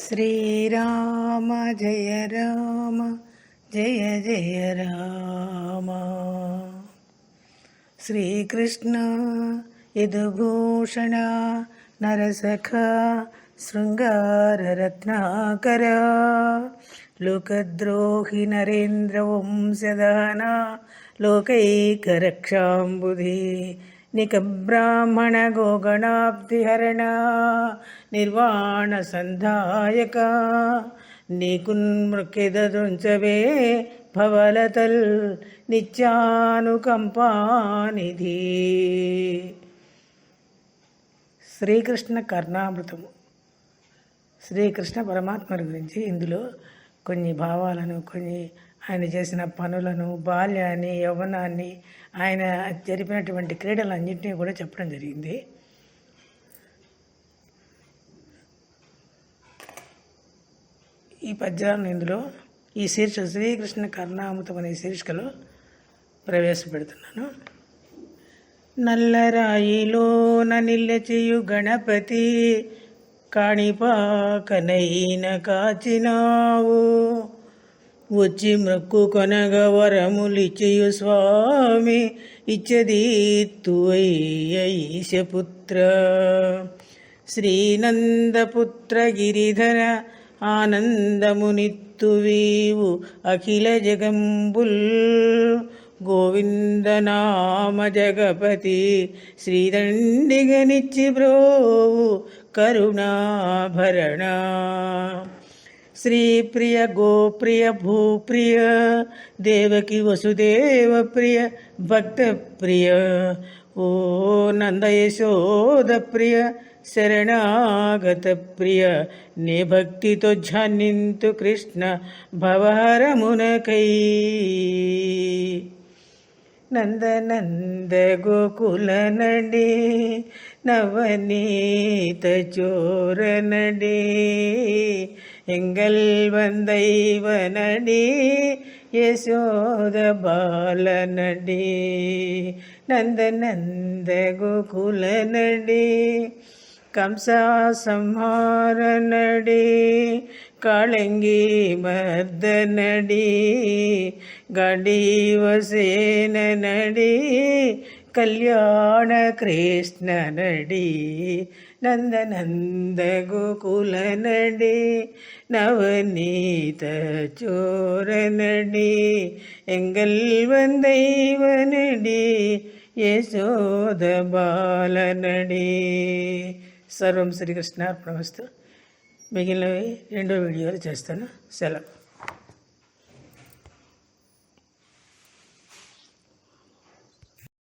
श्रीराम जय राम जय जय राम। श्रीकृष्ण यदुभूषण नरसखा शृङ्गाररत्नाकर लोकद्रोहि नरेन्द्रवंश्यदाना लोकैकरक्षाम्बुधि లోకైకరక్షాంబుధి నిక బ్రాహ్మణ నిర్వాణ సంధాయక నీకున్మృక్కెదరుంచవే భవలతల్ నిత్యానుకంపానిధి శ్రీకృష్ణ కర్ణామృతము. శ్రీకృష్ణ పరమాత్మల గురించి ఇందులో కొన్ని భావాలను కొన్ని ఆయన చేసిన పనులను బాల్యాన్ని యవ్వనాన్ని ఆయన జరిపినటువంటి క్రీడలన్నింటినీ కూడా చెప్పడం జరిగింది. ఈ పద్యాలను ఇందులో ఈ శీర్షిక శ్రీకృష్ణ కర్ణామృతం అనే శీర్షికలో ప్రవేశపెడుతున్నాను. నల్లరాయిలోన నిల్లచియు గణపతి కాణిపాకనైన కాచినావు. వచ్చి మృక్కు కొనగ వరములిచ్చయు స్వామి ఇచ్చదీత్తు ఈశపుత్ర శ్రీనందపుత్ర గిరిధర ఆనందమునిత్తువీవు అఖిల జగంబుల్. గోవిందనామ జగపతి శ్రీదండిగనిచ్చి బ్రోవు కరుణాభరణ. శ్రీప్రియ గోప్రియ భూప్రియ దేవకి వసుదేవ ప్రియ భక్త ప్రియ ఓ నందయశోద ప్రియ శరణాగత ప్రియ నీ భక్తితో ఝానింతు కృష్ణ భవహరమునకై నందనంద గోకుల నడే నవనీత చోర నడే எங்கள் வந்தைவனடி யசோத பாலனடி நந்த நந்த கோகுலனடி கம்சாசம்ஹாரனடி காளங்கி மர்தனடி கடிவசேன நடி ಕಲ್ಯಾಣ ಕೃಷ್ಣ ನಡಿ ನಂದ ನಂದ ಗೋಕುಲ ನಡಿ ನವನೀತ ಚೋರ ನಡಿ ಎಂಗಲ್ వందైవ నడి యశోద బాల నడి సర్వం శ్రీకృష్ణ అర్పణమస్తు మిగిలినవి రెండో వీడియోలు చేస్తాను సెలవు